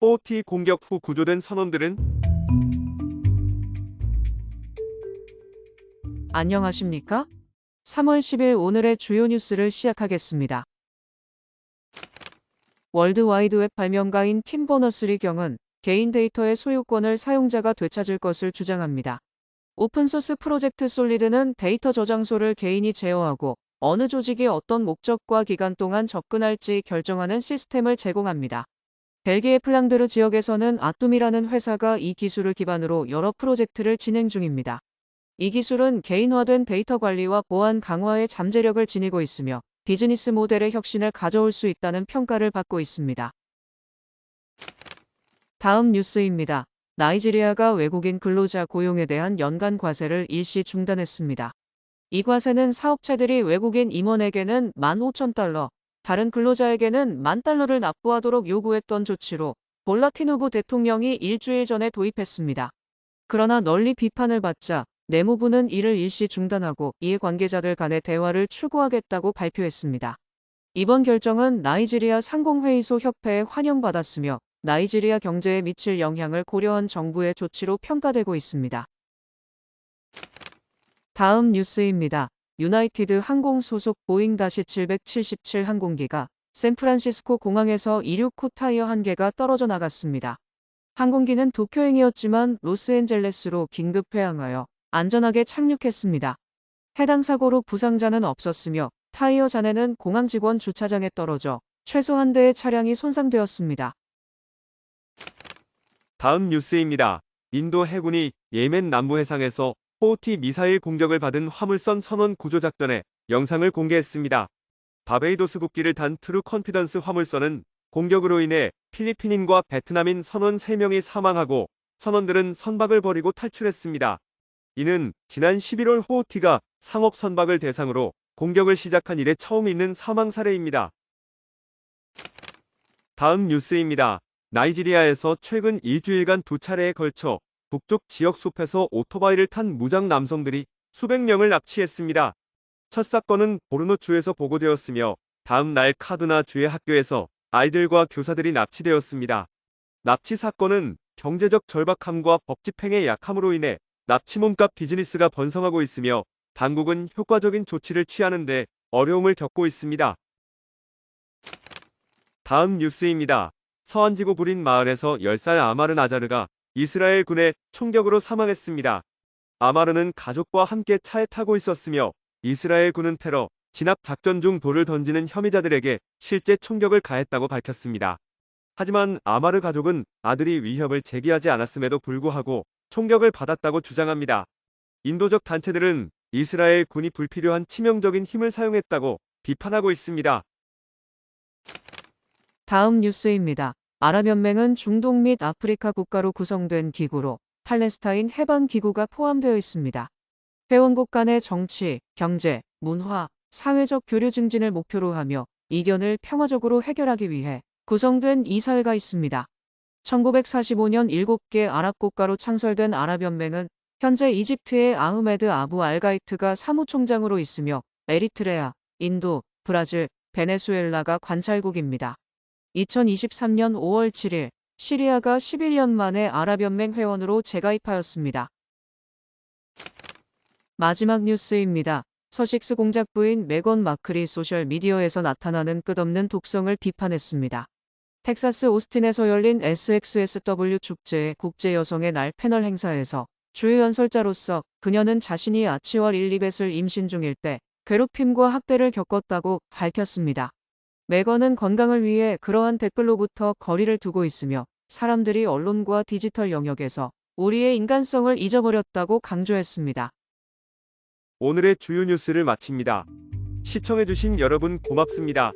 4T 공격 후 구조된 선원들은 안녕하십니까? 3월 10일 오늘의 주요 뉴스를 시작하겠습니다. 월드와이드웹 발명가인 팀 버너스리 경은 개인 데이터의 소유권을 사용자가 되찾을 것을 주장합니다. 오픈소스 프로젝트 솔리드는 데이터 저장소를 개인이 제어하고 어느 조직이 어떤 목적과 기간 동안 접근할지 결정하는 시스템을 제공합니다. 벨기에 플랑드르 지역에서는 아툼이라는 회사가 이 기술을 기반으로 여러 프로젝트를 진행 중입니다. 이 기술은 개인화된 데이터 관리와 보안 강화에 잠재력을 지니고 있으며 비즈니스 모델의 혁신을 가져올 수 있다는 평가를 받고 있습니다. 다음 뉴스입니다. 나이지리아가 외국인 근로자 고용에 대한 연간 과세를 일시 중단했습니다. 이 과세는 사업체들이 외국인 임원에게는 15,000달러, 다른 근로자에게는 만 달러를 납부하도록 요구했던 조치로 볼라티누브 대통령이 일주일 전에 도입했습니다. 그러나 널리 비판을 받자 내무부는 이를 일시 중단하고 이해 관계자들 간의 대화를 추구하겠다고 발표했습니다. 이번 결정은 나이지리아 상공회의소 협회에 환영받았으며 나이지리아 경제에 미칠 영향을 고려한 정부의 조치로 평가되고 있습니다. 다음 뉴스입니다. 유나이티드 항공 소속 보잉 777 항공기가 샌프란시스코 공항에서 이륙 후 타이어 한 개가 떨어져 나갔습니다. 항공기는 도쿄행이었지만 로스앤젤레스로 긴급 회항하여 안전하게 착륙했습니다. 해당 사고로 부상자는 없었으며 타이어 잔해는 공항 직원 주차장에 떨어져 최소 한 대의 차량이 손상되었습니다. 다음 뉴스입니다. 인도 해군이 예멘 남부 해상에서 4T 미사일 공격을 받은 화물선 선원 구조 작전의 영상을 공개했습니다. 바베이도스 국기를 단 트루 컨피던스 화물선은 공격으로 인해 필리핀인과 베트남인 선원 3명이 사망하고 선원들은 선박을 버리고 탈출했습니다. 이는 지난 11월 호우티가 상업 선박을 대상으로 공격을 시작한 이래 처음 있는 사망 사례입니다. 다음 뉴스입니다. 나이지리아에서 최근 일주일간 두 차례에 걸쳐 북쪽 지역 숲에서 오토바이를 탄 무장 남성들이 수백 명을 납치했습니다. 첫 사건은 보르노주에서 보고되었으며 다음 날 카두나 주의 학교에서 아이들과 교사들이 납치되었습니다. 납치 사건은 경제적 절박함과 법 집행의 약함으로 인해 납치 몸값 비즈니스가 번성하고 있으며 당국은 효과적인 조치를 취하는데 어려움을 겪고 있습니다. 다음 뉴스입니다. 서안지구 부린 마을에서 10살 아마르 아자르가 이스라엘 군의 총격으로 사망했습니다. 아마르는 가족과 함께 차에 타고 있었으며 이스라엘 군은 테러, 진압 작전 중 돌을 던지는 혐의자들에게 실제 총격을 가했다고 밝혔습니다. 하지만 아마르 가족은 아들이 위협을 제기하지 않았음에도 불구하고 총격을 받았다고 주장합니다. 인도적 단체들은 이스라엘 군이 불필요한 치명적인 힘을 사용했다고 비판하고 있습니다. 다음 뉴스입니다. 아랍연맹은 중동 및 아프리카 국가로 구성된 기구로 팔레스타인 해방 기구가 포함되어 있습니다. 회원국 간의 정치, 경제, 문화, 사회적 교류 증진을 목표로 하며 이견을 평화적으로 해결하기 위해 구성된 이사회가 있습니다. 1945년 7개 아랍 국가로 창설된 아랍연맹은 현재 이집트의 아흐메드 아부 알가이트가 사무총장으로 있으며 에리트레아, 인도, 브라질, 베네수엘라가 관찰국입니다. 2023년 5월 7일 시리아가 11년 만에 아랍연맹 회원으로 재가입하였습니다. 마지막 뉴스입니다. 서식스 공작부인 메건 마클이 소셜미디어에서 나타나는 끝없는 독성을 비판했습니다. 텍사스 오스틴에서 열린 SXSW 축제의 국제 여성의 날 패널 행사에서 주요 연설자로서 그녀는 자신이 아치월 1, 2뱃을 임신 중일 때 괴롭힘과 학대를 겪었다고 밝혔습니다. 매건은 건강을 위해 그러한 댓글로부터 거리를 두고 있으며 사람들이 언론과 디지털 영역에서 우리의 인간성을 잊어버렸다고 강조했습니다. 오늘의 주요 뉴스를 마칩니다. 시청해주신 여러분 고맙습니다.